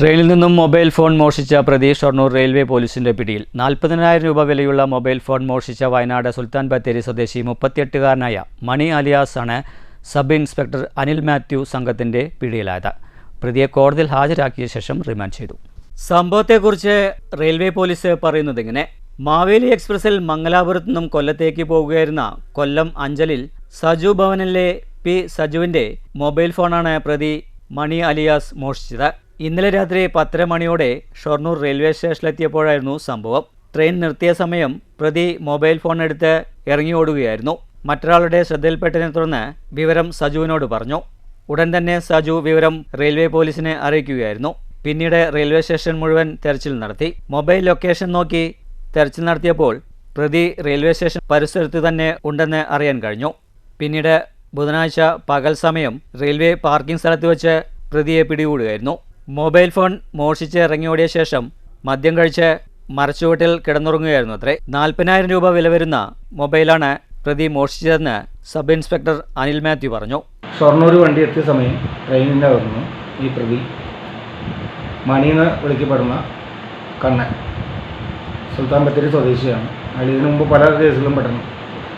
ട്രെയിനിൽ നിന്നും mobile phone മോഷിച്ച പ്രതി ഷൊർണൂർ റെയിൽവേ പോലീസിന്റെ പിടിയിൽ. നാൽപ്പതിനായിരം രൂപ വിലയുള്ള മൊബൈൽ ഫോൺ മോഷിച്ച വയനാട് സുൽത്താൻ ബത്തേരി സ്വദേശി മുപ്പത്തിയെട്ടുകാരനായ മണി അലിയാസ് ആണ് സബ് ഇൻസ്പെക്ടർ അനിൽ മാത്യു സംഘത്തിന്റെ പിടിയിലായത്. പ്രതിയെ കോടതിയിൽ ഹാജരാക്കിയ ശേഷം റിമാൻഡ് ചെയ്തു. സംഭവത്തെക്കുറിച്ച് റെയിൽവേ പോലീസ് പറയുന്നത് ഇങ്ങനെ മാവേലി എക്സ്പ്രസിൽ മംഗലാപുരത്തു നിന്നും കൊല്ലത്തേക്ക് പോകുകയായിരുന്ന കൊല്ലം അഞ്ചലിൽ സജു ഭവനിലെ പി സജുവിന്റെ മൊബൈൽ ഫോണാണ് പ്രതി മണി അലിയാസ് മോഷ്ടിച്ചത്. ഇന്നലെ രാത്രി പത്തര മണിയോടെ ഷൊർണൂർ റെയിൽവേ സ്റ്റേഷനിലെത്തിയപ്പോഴായിരുന്നു സംഭവം. ട്രെയിൻ നിർത്തിയ സമയം പ്രതി മൊബൈൽ ഫോൺ എടുത്ത് ഇറങ്ങി ഓടുകയായിരുന്നു. മറ്റൊരാളുടെ ശ്രദ്ധയിൽപ്പെട്ടതിനെ തുടർന്ന് വിവരം സജുവിനോട് പറഞ്ഞു. ഉടൻ തന്നെ സജു വിവരം റെയിൽവേ പോലീസിനെ അറിയിക്കുകയായിരുന്നു. പിന്നീട് റെയിൽവേ സ്റ്റേഷൻ മുഴുവൻ തെരച്ചിൽ നടത്തി. മൊബൈൽ ലൊക്കേഷൻ നോക്കി തെരച്ചിൽ നടത്തിയപ്പോൾ പ്രതി റെയിൽവേ സ്റ്റേഷൻ പരിസരത്ത് തന്നെ ഉണ്ടെന്ന് അറിയാൻ കഴിഞ്ഞു. പിന്നീട് ബുധനാഴ്ച പകൽ സമയം റെയിൽവേ പാർക്കിംഗ് സ്ഥലത്ത് വെച്ച് പ്രതിയെ പിടികൂടുകയായിരുന്നു. മൊബൈൽ ഫോൺ മോഷിച്ച് ഇറങ്ങിയോടിയ ശേഷം മദ്യം കഴിച്ച് മരച്ചുവട്ടിൽ കിടന്നുറങ്ങുകയായിരുന്നു അത്രേ. നാൽപ്പതിനായിരം രൂപ വില വരുന്ന മൊബൈലാണ് പ്രതി മോഷിച്ചതെന്ന് സബ് ഇൻസ്പെക്ടർ അനിൽ മാത്യു പറഞ്ഞു. ഷൊർണൂർ വണ്ടി എത്തിയ സമയം ട്രെയിനിന്റെ അവിടുന്ന് ഈ പ്രതി മണിന്ന് വിളിക്കപ്പെടുന്ന കണ്ണൻ സുൽത്താൻ ബത്തേരി സ്വദേശിയാണ്. അയാൾ ഇതിനു മുമ്പ് പല കേസുകളും പെട്ടണം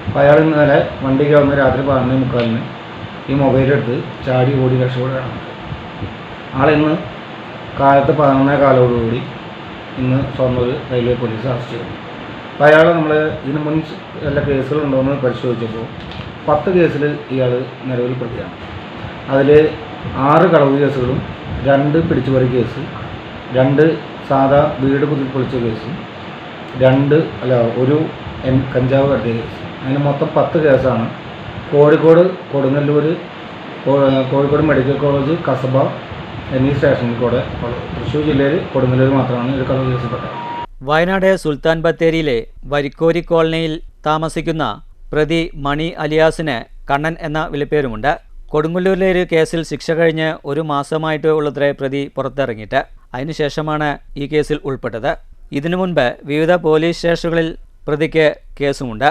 അപ്പോൾ അയാൾ ഇന്നലെ വണ്ടിക്ക് വന്ന് രാത്രി പതിനൊന്നേ മുക്കാലിന് ഈ മൊബൈലെടുത്ത് ചാടി ഓടി രക്ഷപ്പെടുകയാണ്. ആളിന്ന് കാലത്ത് പതിനൊന്നേ കാലോടുകൂടി ഇന്ന് ഷൊർണൂർ റെയിൽവേ പോലീസ് അറസ്റ്റ് ചെയ്തു. അപ്പോൾ അയാൾ നമ്മൾ ഇതിന് മുൻ എല്ലാ കേസുകളുണ്ടോ എന്ന് പരിശോധിച്ചപ്പോൾ പത്ത് കേസിൽ ഇയാൾ നിലവിൽ പ്രതിയാണ് അതിൽ ആറ് കളവ് കേസുകളും രണ്ട് പിടിച്ചുപറി കേസ് രണ്ട് സാധാ വീട് പൊളിച്ച കേസ് രണ്ട് അല്ല ഒരു എൻ കഞ്ചാവ് കടത്തിയ കേസ്. അങ്ങനെ മൊത്തം പത്ത് കേസാണ്. കോഴിക്കോട് കൊടുങ്ങല്ലൂർ കോഴിക്കോട് മെഡിക്കൽ കോളേജ് കസബ എന്നീ സ്റ്റേഷനിൽ കൂടെ. തൃശ്ശൂർ ജില്ലയിൽ കൊടുങ്ങല്ലൂർ മാത്രമാണ് ഒരു കളർ കേസിൽപ്പെട്ടത് വയനാട് സുൽത്താൻ ബത്തേരിയിലെ വരിക്കോരി കോളനിയിൽ താമസിക്കുന്ന പ്രതി മണി അലിയാസിന് കണ്ണൻ എന്ന വിളിപ്പേരുമുണ്ട്. കൊടുങ്ങല്ലൂരിലെ ഒരു കേസിൽ ശിക്ഷ കഴിഞ്ഞ് ഒരു മാസമായിട്ട് ഉള്ളത്രേ പ്രതി പുറത്തിറങ്ങിയിട്ട്. അതിനുശേഷമാണ് ഈ കേസിൽ ഉൾപ്പെട്ടത്. ഇതിനു മുൻപ് വിവിധ പോലീസ് സ്റ്റേഷനുകളിൽ പ്രതിക്ക് കേസുമുണ്ട്.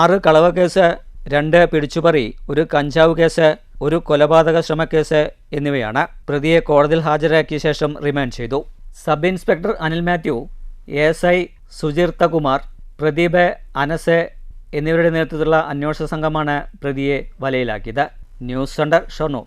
ആറ് കളവ കേസ് രണ്ട് പിടിച്ചുപറി ഒരു കഞ്ചാവ് കേസ് ഒരു കൊലപാതക ശ്രമക്കേസ് എന്നിവയാണ് പ്രതിയെ കോടതിയിൽ ഹാജരാക്കിയ ശേഷം റിമാൻഡ് ചെയ്തു. Sub inspector Anil Mathew S I സുജീർത്തകുമാർ Pradeep Anas എന്നിവരുടെ നേതൃത്വത്തിലുള്ള അന്വേഷണ സംഘമാണ് പ്രതിയെ വലയിലാക്കിയത്. News centre Shoranur.